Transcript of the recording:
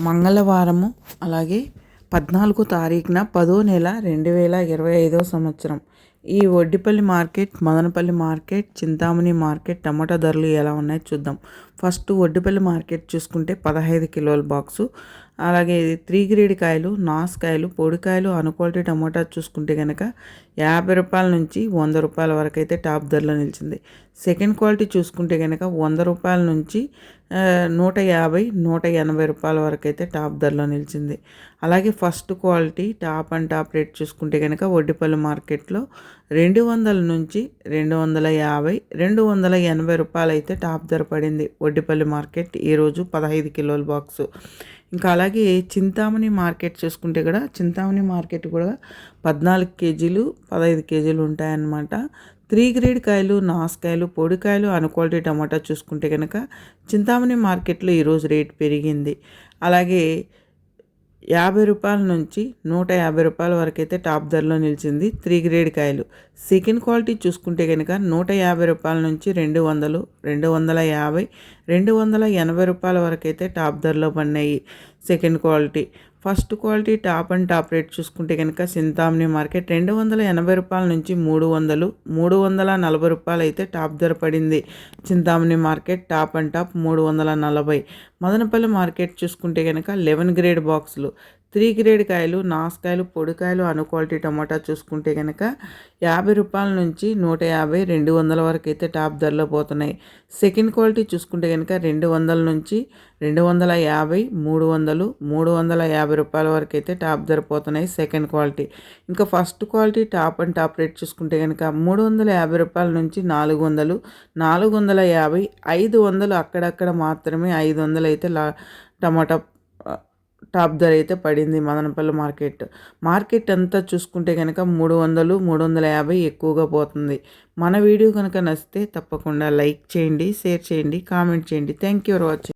మంగళవారము అలాగే పద్నాలుగో తారీఖున పదో నెల రెండు వేల ఇరవై ఐదో సంవత్సరం. ఈ Vaddipalli market Madanapalle market Chintamani market టమాటా ధరలు ఎలా ఉన్నాయో చూద్దాం. ఫస్ట్ వడ్డిపల్లి మార్కెట్ చూసుకుంటే పదహైదు కిలోల బాక్సు. అలాగే త్రీ గ్రేడ్ కాయలు నాసుకాయలు పొడికాయలు అనుక్వాలిటీ టమాటా చూసుకుంటే కనుక యాభై రూపాయల నుంచి వంద రూపాయల వరకు అయితే టాప్ ధరలో నిలిచింది. సెకండ్ క్వాలిటీ చూసుకుంటే కనుక వంద రూపాయల నుంచి నూట యాభై నూట ఎనభై రూపాయల వరకు అయితే టాప్ ధరలో నిలిచింది. అలాగే first quality top and top rate చూసుకుంటే కనుక వడ్డిపల్లి మార్కెట్లో రెండు వందల నుంచి రెండు వందల యాభై రెండు వందల ఎనభై రూపాయలు అయితే టాప్ ధర పడింది. వడ్డిపల్లి మార్కెట్ ఈరోజు పదహైదు కిలోల బాక్సు. ఇంకా అలాగే చింతామణి మార్కెట్ చూసుకుంటే కూడా చింతామణి మార్కెట్ కూడా పద్నాలుగు కేజీలు పదహైదు కేజీలు ఉంటాయన్నమాట. త్రీ గ్రేడ్ కాయలు నాసుకాయలు పొడికాయలు అన్క్వాలిటీ టమాటా చూసుకుంటే కనుక చింతామణి మార్కెట్లో ఈరోజు రేట్ పెరిగింది. అలాగే యాభై రూపాయల నుంచి నూట యాభై రూపాయల వరకు అయితే టాప్ ధరలో నిలిచింది త్రీ గ్రేడ్ కాయలు. సెకండ్ క్వాలిటీ చూసుకుంటే కనుక నూట యాభై రూపాయల నుంచి రెండు వందలు రెండు వందల యాభై రెండు వందల ఎనభై రూపాయల వరకు అయితే టాప్ ధరలో పడినాయి. Second quality first quality top and top rate చూసుకుంటే కనుక సింతామ్ని మార్కెట్ రెండు వందల ఎనభై రూపాయల నుంచి మూడు వందలు మూడు వందల నలభై రూపాయలు అయితే టాప్ ధర పడింది. Chintamani market top and top మూడు వందల నలభై. మదనపల్లి మార్కెట్ చూసుకుంటే కనుక లెవెన్ గ్రేడ్ బాక్సులు. త్రీ గ్రేడ్ కాయలు నాసుకాయలు పొడికాయలు అను క్వాలిటీ టమాటా చూసుకుంటే కనుక యాభై రూపాయల నుంచి నూట యాభై రెండు వందల వరకు అయితే టాప్ ధరలో పోతున్నాయి. సెకండ్ క్వాలిటీ చూసుకుంటే కనుక రెండు వందల నుంచి రెండు వందల యాభై మూడు వందలు మూడు వందల యాభై రూపాయల వరకు అయితే టాప్ ధర పోతున్నాయి సెకండ్ క్వాలిటీ. ఇంకా first quality top and top rate చూసుకుంటే కనుక మూడు వందల యాభై రూపాయల నుంచి నాలుగు వందలు నాలుగు వందల యాభై ఐదు వందలు అక్కడక్కడ మాత్రమే ఐదు వందలు అయితే లా టమాటా టాప్ ధర అయితే పడింది మదనపల్లి మార్కెట్. మార్కెట్ అంతా చూసుకుంటే కనుక మూడు వందలు మూడు వందల యాభై ఎక్కువగా పోతుంది. మన వీడియో కనుక నచ్చితే తప్పకుండా లైక్ చేయండి షేర్ చేయండి కామెంట్ చేయండి. Thank you for watching